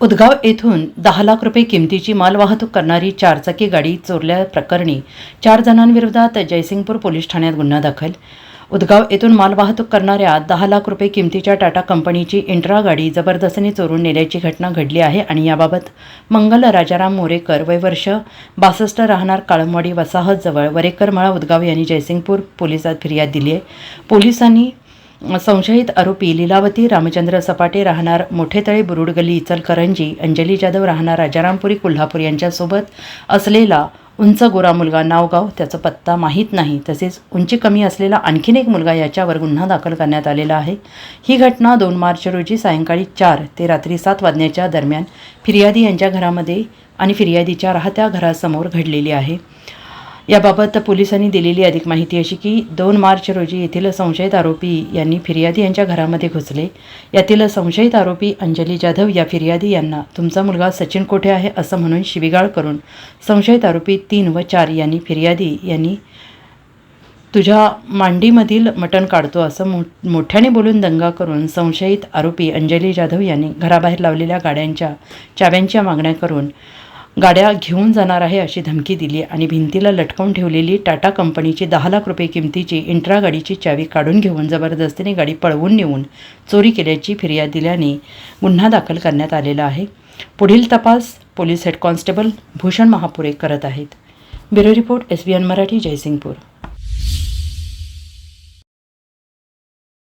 उदगाव येथून दहा लाख रुपये किमतीची मालवाहतूक करणारी चारचाकी गाडी चोरल्या प्रकरणी चार जणांविरोधात जयसिंगपूर पोलीस ठाण्यात गुन्हा दाखल. उदगाव येथून मालवाहतूक करणाऱ्या दहा लाख रुपये किमतीच्या टाटा कंपनीची इंट्रा गाडी जबरदस्तीने चोरून नेल्याची घटना घडली आहे आणि याबाबत मंगल राजाराम मोरेकर वय वर्ष बासष्ट राहणार काळमवाडी वसाहतजवळ वरेकरमाळा उदगाव यांनी जयसिंगपूर पोलिसात फिर्याद दिली आहे. पोलिसांनी संशयित आरोपी लीलावती रामचंद्र सपाटे राहणार मोठेतळे बुरुडगली इचलकरंजी अंजली जाधव राहणार राजारामपुरी कोल्हापूर यांच्यासोबत असलेला उंच गोरा मुलगा नावगाव त्याचा पत्ता माहीत नाही. तसेच उंची कमी असलेला आणखीन एक मुलगा याच्यावर गुन्हा दाखल करण्यात आलेला आहे. ही घटना दोन मार्च रोजी सायंकाळी चार ते रात्री सात वाजण्याच्या दरम्यान फिर्यादी यांच्या घरामध्ये आणि फिर्यादीच्या राहत्या घरासमोर घडलेली आहे. याबाबत पोलिसांनी दिलेली अधिक माहिती अशी की दोन मार्च रोजी येथील संशयित आरोपी यांनी फिर्यादी यांच्या घरामध्ये घुसले. यातील संशयित आरोपी अंजली जाधव या फिर्यादी यांना तुमचा मुलगा सचिन कोठे आहे? असं म्हणून शिवीगाळ करून संशयित आरोपी तीन व चार यांनी फिर्यादी यांनी तुझ्या मांडीमधील मटण काढतो असं मो मोठ्याने बोलून दंगा करून संशयित आरोपी अंजली जाधव यांनी घराबाहेर लावलेल्या गाड्यांच्या चाव्यांच्या मागण्या करून गाड्या घेऊन जाणार आहे अशी धमकी दिली आणि भिंतीला लटकवून ठेवलेली टाटा कंपनीची दहा लाख रुपये किमतीची इंट्रा गाडीची चावी काढून घेऊन जबरदस्तीने गाडी पळवून नेऊन चोरी केल्याची फिर्याद दिल्याने गुन्हा दाखल करण्यात आलेला आहे. पुढील तपास police head constable Bhushan Mahapure करत आहेत. Bureau report S B N Marathi Jaysingpur.